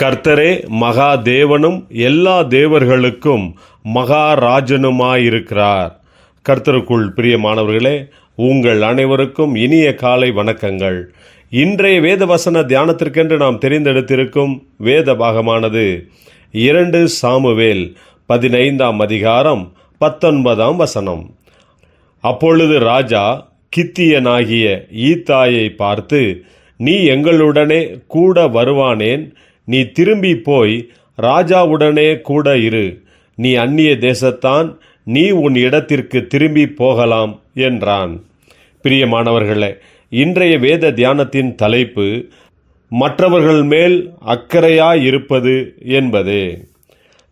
கர்த்தரே மகா தேவனும் எல்லா தேவர்களுக்கும் மகாராஜனுமாயிருக்கிறார். கர்த்தருக்குள் பிரியமானவர்களே உங்கள் அனைவருக்கும் இனிய காலை வணக்கங்கள். இன்றைய வேத வசன தியானத்திற்கென்று நாம் தெரிந்தெடுத்திருக்கும் வேத பாகமானது இரண்டு சாமுவேல் பதினைந்தாம் அதிகாரம் பத்தொன்பதாம் வசனம். அப்பொழுது ராஜா கித்தியனாகிய ஈத்தாயை பார்த்து நீ எங்களுடனே கூட வருவானேன்? நீ திரும்பி போய் ராஜாவுடனே கூட இரு. நீ அந்நிய தேசத்தான் நீ உன் இடத்திற்கு திரும்பி போகலாம் என்றான். பிரியமானவர்களே இன்றைய வேத தியானத்தின் தலைப்பு மற்றவர்கள் மேல் அக்கறையாயிருப்பது என்பதே.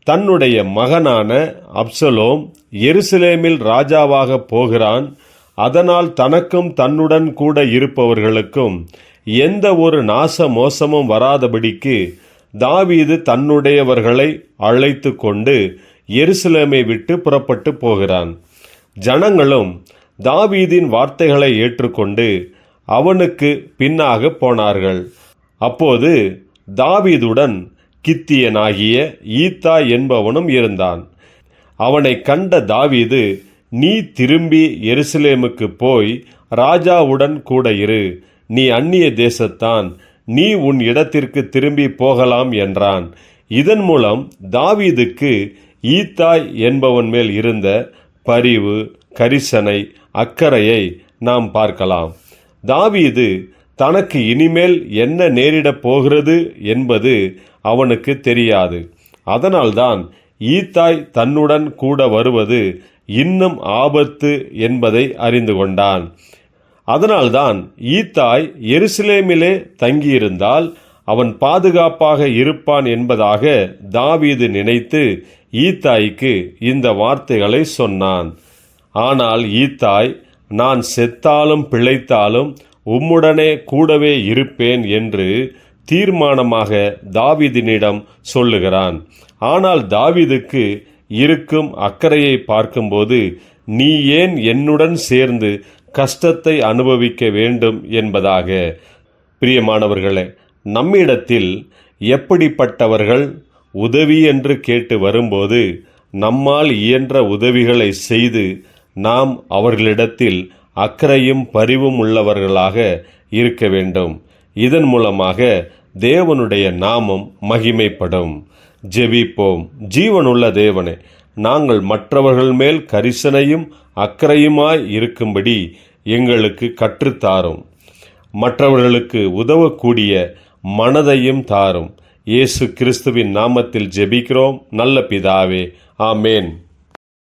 தன்னுடைய மகனான அப்சலோம் எருசலேமில் ராஜாவாக போகிறான். அதனால் தனக்கும் தன்னுடன் கூட இருப்பவர்களுக்கும் எந்த ஒரு நாச மோசமும் வராதபடிக்கு தாவீது தன்னுடையவர்களை அழைத்து கொண்டு எருசலேமை விட்டு புறப்பட்டு போகிறான். ஜனங்களும் தாவீதின் வார்த்தைகளை ஏற்றுக்கொண்டு அவனுக்கு பின்னாக போனார்கள். அப்போது தாவீதுடன் கித்தியனாகிய ஈத்தா என்பவனும் இருந்தான். அவனை கண்ட தாவீது நீ திரும்பி எருசலேமுக்கு போய் ராஜாவுடன் கூட இரு. நீ அந்நிய தேசத்தான் நீ உன் இடத்திற்கு திரும்பி போகலாம் என்றான். இதன் மூலம் தாவீதுக்கு ஈத்தாய் என்பவன் மேல் இருந்த பரிவு கரிசனை அக்கறையை நாம் பார்க்கலாம். தாவீது தனக்கு இனிமேல் என்ன நேரிடப் போகிறது என்பது அவனுக்கு தெரியாது. அதனால்தான் ஈத்தாய் தன்னுடன் கூட வருவது இன்னும் ஆபத்து என்பதை அறிந்து கொண்டான். அதனால்தான் ஈத்தாய் எருசலேமிலே தங்கியிருந்தால் அவன் பாதுகாப்பாக இருப்பான் என்பதாக தாவீது நினைத்து ஈத்தாய்க்கு இந்த வார்த்தைகளை சொன்னான். ஆனால் ஈத்தாய் நான் செத்தாலும் பிழைத்தாலும் உம்முடனே கூடவே இருப்பேன் என்று தீர்மானமாக தாவீதினிடம் சொல்லுகிறான். ஆனால் தாவீதுக்கு இருக்கும் அக்கறையை பார்க்கும்போது நீ ஏன் என்னுடன் சேர்ந்து கஷ்டத்தை அனுபவிக்க வேண்டும் என்பதாக. பிரியமானவர்களே நம்மிடத்தில் எப்படிப்பட்டவர்கள் உதவி என்று கேட்டு வரும்போது நம்மால் இயன்ற உதவிகளை செய்து நாம் அவர்களிடத்தில் அக்கறையும் பரிவும் உள்ளவர்களாக இருக்க வேண்டும். இதன் மூலமாக தேவனுடைய நாமம் மகிமைப்படும். ஜெபிப்போம். ஜீவனுள்ள தேவனே நாங்கள் மற்றவர்கள் மேல் கரிசனையும் அக்கறையுமாய் இருக்கும்படி எங்களுக்கு கற்றுத்தாரும். மற்றவர்களுக்கு உதவக்கூடிய மனதையும் தாரும். இயேசு கிறிஸ்துவின் நாமத்தில் ஜெபிக்கிறோம். நல்ல பிதாவே ஆமேன்.